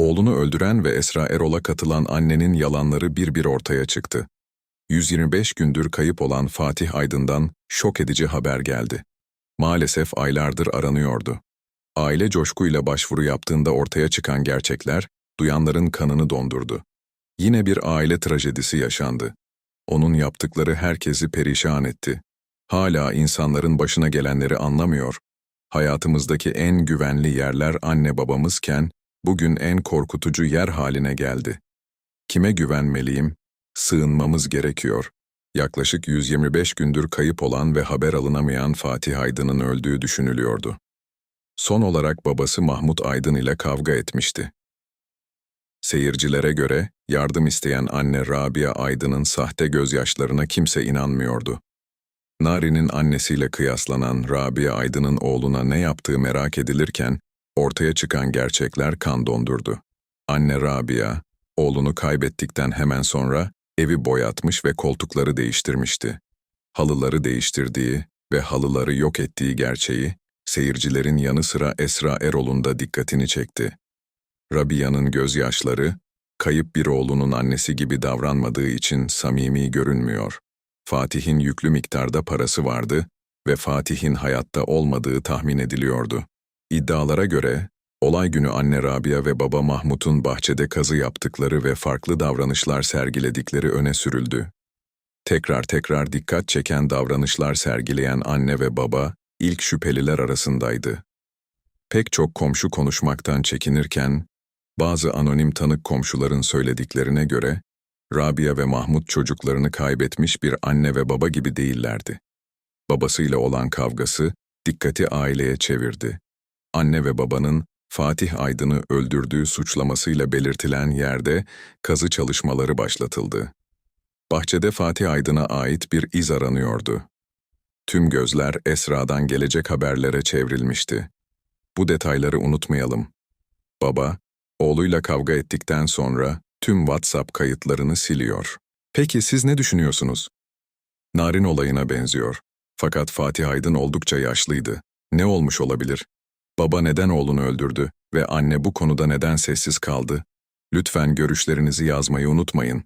Oğlunu öldüren ve Esra Erol'a katılan annenin yalanları bir bir ortaya çıktı. 125 gündür kayıp olan Fatih Aydın'dan şok edici haber geldi. Maalesef aylardır aranıyordu. Aile coşkuyla başvuru yaptığında ortaya çıkan gerçekler, duyanların kanını dondurdu. Yine bir aile trajedisi yaşandı. Onun yaptıkları herkesi perişan etti. Hala insanların başına gelenleri anlamıyor. Hayatımızdaki en güvenli yerler anne babamızken, bugün en korkutucu yer haline geldi. Kime güvenmeliyim? Sığınmamız gerekiyor. Yaklaşık 125 gündür kayıp olan ve haber alınamayan Fatih Aydın'ın öldüğü düşünülüyordu. Son olarak babası Mahmut Aydın ile kavga etmişti. Seyircilere göre yardım isteyen anne Rabia Aydın'ın sahte gözyaşlarına kimse inanmıyordu. Nari'nin annesiyle kıyaslanan Rabia Aydın'ın oğluna ne yaptığı merak edilirken ortaya çıkan gerçekler kan dondurdu. Anne Rabia, oğlunu kaybettikten hemen sonra evi boyatmış ve koltukları değiştirmişti. Halıları değiştirdiği ve halıları yok ettiği gerçeği seyircilerin yanı sıra Esra Erol'un da dikkatini çekti. Rabia'nın gözyaşları, kayıp bir oğlunun annesi gibi davranmadığı için samimi görünmüyor. Fatih'in yüklü miktarda parası vardı ve Fatih'in hayatta olmadığı tahmin ediliyordu. İddialara göre, olay günü anne Rabia ve baba Mahmut'un bahçede kazı yaptıkları ve farklı davranışlar sergiledikleri öne sürüldü. Tekrar tekrar dikkat çeken davranışlar sergileyen anne ve baba, ilk şüpheliler arasındaydı. Pek çok komşu konuşmaktan çekinirken, bazı anonim tanık komşuların söylediklerine göre, Rabia ve Mahmut çocuklarını kaybetmiş bir anne ve baba gibi değillerdi. Babasıyla olan kavgası dikkati aileye çevirdi. Anne ve babanın Fatih Aydın'ı öldürdüğü suçlamasıyla belirtilen yerde kazı çalışmaları başlatıldı. Bahçede Fatih Aydın'a ait bir iz aranıyordu. Tüm gözler Esra'dan gelecek haberlere çevrilmişti. Bu detayları unutmayalım. Baba, oğluyla kavga ettikten sonra tüm WhatsApp kayıtlarını siliyor. Peki siz ne düşünüyorsunuz? Narin olayına benziyor. Fakat Fatih Aydın oldukça yaşlıydı. Ne olmuş olabilir? Baba neden oğlunu öldürdü ve anne bu konuda neden sessiz kaldı? Lütfen görüşlerinizi yazmayı unutmayın.